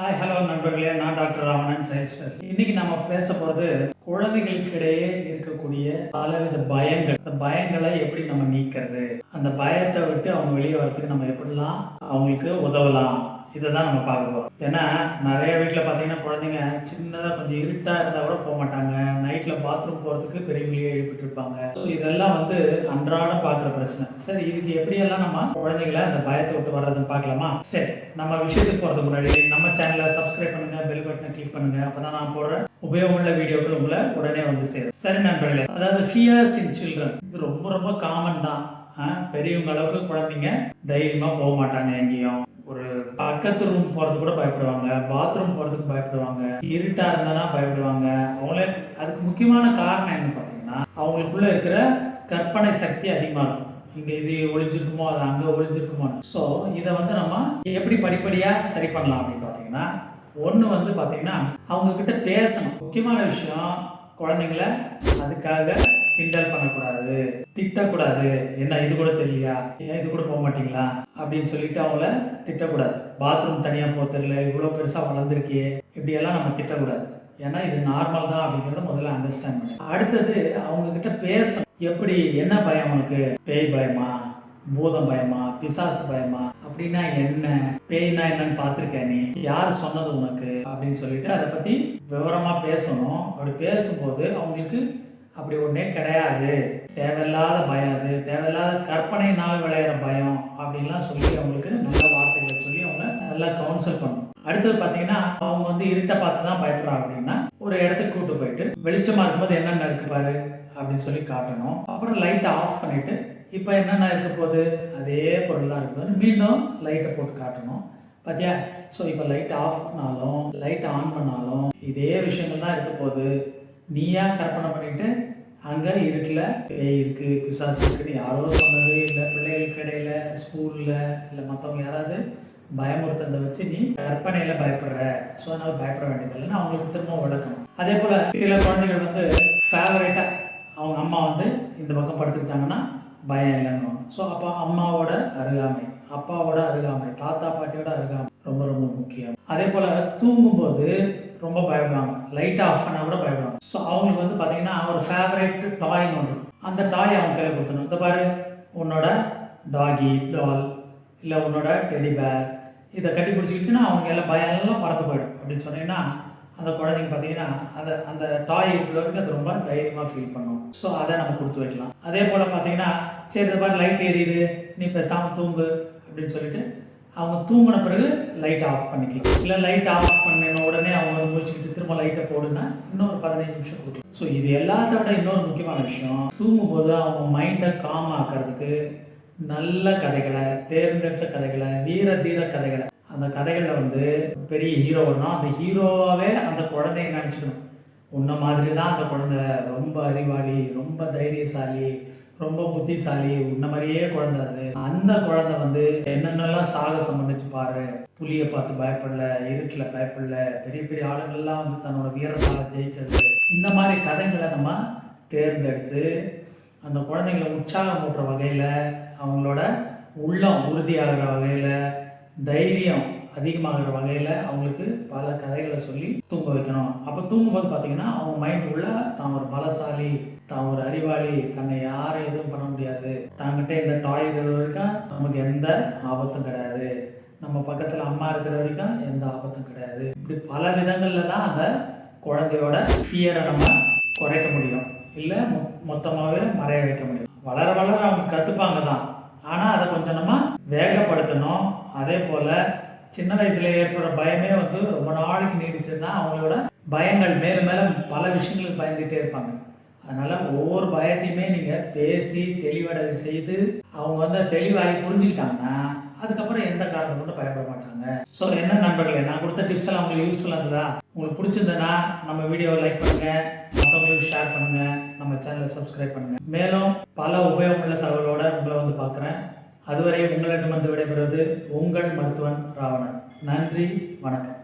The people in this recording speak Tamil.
ஹாய் ஹலோ நண்பர்களே. நான் டாக்டர் ராமணன் சயின்ஸ் இன்னைக்கு நம்ம பேச போகிறது குழந்தைகளுக்கிடையே இருக்கக்கூடிய பலவித பயங்கள். அந்த பயங்களை எப்படி நம்ம நீக்கிறது? அந்த பயத்தை விட்டு அவங்க வெளியே வரதுக்கு நம்ம எப்படிலாம் அவங்களுக்கு உதவலாம்? இதை தான் நம்ம பார்க்க போகிறோம் ஏன்னா நிறைய வீட்டில் பார்த்தீங்கன்னா குழந்தைங்க சின்னதாக கொஞ்சம் இருட்டாக இருந்தால் கூட போக மாட்டாங்க. நைட்டில் பாத்ரூம் போகிறதுக்கு பெரியவங்களையே எழுப்பிட்டுருப்பாங்க ஸோ இதெல்லாம் வந்து அன்றாடம் பார்க்குற பிரச்சனை. சரி இதுக்கு எப்படியெல்லாம் நம்ம குழந்தைங்களை அந்த பயத்தை விட்டு வர்றதுன்னு பார்க்கலாமா? சரி நம்ம விஷயத்துக்கு போகிறதுக்கு முன்னாடி நம்ம சேனலை சப்ஸ்கிரைப் பண்ணுங்கள் பெல் பட்டனை கிளிக் பண்ணுங்கள் அப்போ தான் நான் போடுற உபயோகமுள்ள வீடியோக்கள் உங்களை உடனே வந்து சேரும். சரி நண்பர்களே அதாவது ஃபியர்ஸ் இன் சில்ட்ரன் இது ரொம்ப ரொம்ப காமன் தான். பெரியவங்க அளவுக்கு குழந்தைங்க தைரியமாக போக மாட்டாங்க எங்கேயும். பக்கத்து ரூம் போகிறதுக்கு கூட பயப்படுவாங்க பாத்ரூம் போகிறதுக்கு பயப்படுவாங்க இருட்டாக இருந்தனா பயப்படுவாங்க. அவங்களே அதுக்கு முக்கியமான காரணம் என்ன பார்த்தீங்கன்னா அவங்களுக்குள்ளே இருக்கிற கற்பனை சக்தி அதிகமாக இருக்கும். இங்கே இது ஒழிஞ்சிருக்குமோ அது அங்கே ஒழிஞ்சிருக்குமோ ஸோ இதை வந்து நம்ம எப்படி படிப்படியாக சரி பண்ணலாம் அப்படின்னு பார்த்தீங்கன்னா ஒன்று வந்து பார்த்தீங்கன்னா அவங்கக்கிட்ட பேசணும். முக்கியமான விஷயம் குழந்தைங்கள அதுக்காக கிண்டல் பண்ணக்கூடாது திட்டக்கூடாது. என்ன இது கூட தெரியலையா? ஏன் இது கூட போக மாட்டீங்களா? அப்படின்னு சொல்லிட்டு அவங்கள திட்டக்கூடாது. பாத்ரூம் தனியாக போக தெரியல இவ்வளோ பெருசாக வளர்ந்துருக்கியே. இப்படியெல்லாம் நம்ம திட்டக்கூடாது. ஏன்னா இது நார்மல் தான் அப்படிங்கிறத முதல்ல அண்டர்ஸ்டாண்ட் பண்ணி. அடுத்தது அவங்க கிட்ட எப்படி என்ன பயம் உனக்கு? பேய் பயமா? பூதம் பயமா? பிசாசு பயமா? அப்படின்னா என்ன? பேய்னா என்னன்னு பார்த்துருக்க நீ? யார் சொன்னது உனக்கு? அப்படின்னு சொல்லிட்டு அதை பற்றி விவரமாக பேசணும். அப்படி பேசும்போது அவங்களுக்கு அப்படி ஒன்றே கிடையாது. தேவையில்லாத பயம் அது. தேவையில்லாத கற்பனைனால் விளையிற பயம் அப்படின்லாம் சொல்லி அவங்களுக்கு நல்ல வார்த்தைகளை சொல்லி அவங்கள நல்லா கவுன்சில் பண்ணணும் அடுத்தது பார்த்தீங்கன்னா அவங்க வந்து இருட்டை பார்த்து தான் பயப்படுறாங்க அப்படின்னா ஒரு இடத்துக்கு கூட்டு போயிட்டு வெளிச்சமாக இருக்கும்போது என்னென்ன இருக்கு பாரு அப்படின்னு சொல்லி காட்டணும். அப்புறம் லைட்டை ஆஃப் பண்ணிவிட்டு இப்போ என்னென்ன இருக்க போகுது? அதே பொருள் தான் இருக்குது மீண்டும் லைட்டை போட்டு காட்டணும். பார்த்தியா ஸோ இப்போ லைட் ஆஃப் பண்ணாலும் லைட் ஆன் பண்ணாலும் இதே விஷயங்கள் தான் இருக்க போகுது. நீயா கற்பனை பண்ணிவிட்டு அங்கே இருக்கல. பேய் இருக்குது பிசாசு இருக்குன்னு யாரோ சொன்னது. இல்லை பிள்ளைகளுக்கு இடையில ஸ்கூலில் இல்லை மற்றவங்க யாராவது பயமுறுத்ததை வச்சு நீ கற்பனையில் பயப்படுற. ஸோ அதனால் பயப்பட வேண்டியதில்லைன்னு அவங்களுக்கு திரும்ப விளக்கணும். அதே போல் சில குழந்தைகள் வந்து ஃபேவரேட்டாக அவங்க அம்மா வந்து இந்த பக்கம் படுத்துக்கிட்டாங்கன்னா பயம் இல்லைன்னு ஸோ அப்போ அம்மாவோட அருகாமை அப்பாவோட அருகாமை தாத்தா பாட்டியோட அருகாமை ரொம்ப ரொம்ப முக்கியம். அதே போல் தூங்கும்போது ரொம்ப பயப்படுவாங்க லைட் ஆஃப் பண்ணால் கூட பயப்படுவாங்க ஸோ அவங்களுக்கு வந்து பார்த்தீங்கன்னா ஒரு ஃபேவரேட் டாய்னு ஒன்று அந்த டாய் அவங்க கையில் கொடுத்துடணும். இந்த பாரு உன்னோட டாகி டால் இல்லை உன்னோட டெடி பேர் இதை கட்டி பிடிச்சிக்கிட்டுன்னா அவங்க எல்லாம் பயம் எல்லாம் பறந்து போயிடும். அப்படின்னு சொன்னீங்கன்னா அந்த குழந்தைங்க பார்த்தீங்கன்னா அதை அந்த டாய் இருக்கிற வரைக்கும் அது ரொம்ப தைரியமாக ஃபீல் பண்ணும். ஸோ அதை நம்ம கொடுத்து வைக்கலாம். அதே போல் பார்த்தீங்கன்னா சரி இந்த மாதிரி லைட் எரியுது நீ பேசாமல் தூங்கு அப்படின்னு சொல்லிட்டு அவங்க தூங்கின பிறகு லைட் ஆஃப் பண்ணிக்கலாம். இல்லை லைட் ஆஃப் பண்ணின உடனே அவங்க வந்து முடிச்சுக்கிட்டு திரும்ப லைட்டை போடுன்னா இன்னொரு பதினஞ்சு நிமிஷம் கொடுக்கலாம். ஸோ இது எல்லாத்த விட இன்னொரு முக்கியமான விஷயம். தூங்கும்போது அவங்க மைண்டை காம் ஆக்கிறதுக்கு நல்ல கதைகளை தேர்ந்தெடுத்த கதைகளை வீர தீர கதைகளை. அந்த கதைகளில் வந்து பெரிய ஹீரோனா அந்த ஹீரோவாகவே அந்த குழந்தைய நினச்சிக்கணும். உன்ன மாதிரி தான் அந்த குழந்தை. ரொம்ப அறிவாளி ரொம்ப தைரியசாலி ரொம்ப புத்திசாலி உன்ன மாதிரியே குழந்தை அது அந்த குழந்தை வந்து என்னென்னலாம் சாகசம் பண்ணிச்சு பாரு. புலியை பார்த்து பயப்படல இருட்டில் பயப்படல. பெரிய பெரிய ஆளுங்கள்லாம் வந்து தன்னோட வீரத்தால் ஜெயிச்சது. இந்த மாதிரி கதைகளை நம்ம தேர்ந்தெடுத்து அந்த குழந்தைங்களை உற்சாகமூட்டுற வகையில் அவங்களோட உள்ளம் உறுதியாகிற வகையில் தைரியம் அதிகமாகிற வகையில் அவங்களுக்கு பல கதைகளை சொல்லி தூங்க வைக்கணும். அப்போ தூங்கும்போது பார்த்தீங்கன்னா அவங்க மைண்ட் உள்ள தான் ஒரு பலசாலி தான் ஒரு அறிவாளி தன்னை யாரும் எதுவும் பண்ண முடியாது. தாங்கிட்ட இந்த டாய் இருக்கிற வரைக்கும் நமக்கு எந்த ஆபத்தும் கிடையாது. நம்ம பக்கத்தில் அம்மா இருக்கிற வரைக்கும் எந்த ஆபத்தும் கிடையாது. இப்படி பல விதங்களில் தான் அந்த குழந்தையோட ஃபியரை நம்ம குறைக்க முடியும். இல்லை மொ மொத்தமாகவே மறைய வைக்க முடியும். வளர வளர அவங்க கற்றுப்பாங்க தான். ஆனால் அதை கொஞ்சம் நம்ம வேகப்படுத்தணும். அதே போல் சின்ன வயசில் ஏற்படுற பயமே வந்து ரொம்ப நாளைக்கு நீடிச்சதுன்னா அவங்களோட பயங்கள் மேலும் மேலும் பல விஷயங்களுக்கு பயந்துகிட்டே இருப்பாங்க. அதனால் ஒவ்வொரு பயத்தையுமே நீங்கள் பேசி தெளிவடை செய்து அவங்க வந்து தெளிவாகி புரிஞ்சுக்கிட்டாங்கன்னா அதுக்கப்புறம் எந்த காரணம் கொண்டு பயப்பட மாட்டாங்க. ஸோ என்ன நண்பர்களே நான் கொடுத்த டிப்ஸ் எல்லாம் உங்களுக்கு யூஸ்ஃபுல்லாக இருந்ததா? உங்களுக்கு பிடிச்சிருந்ததுன்னா நம்ம வீடியோவை லைக் பண்ணுங்கள் மற்றவங்களுக்கு ஷேர் பண்ணுங்கள் நம்ம சேனலை சப்ஸ்கிரைப் பண்ணுங்கள் மேலும் பல உபயோகமுள்ள தகவலோட உங்களை வந்து பார்க்குறேன். அதுவரை உங்களிடமிருந்து விடைபெறுவது உங்கள் மருத்துவன் ராவணன். நன்றி வணக்கம்.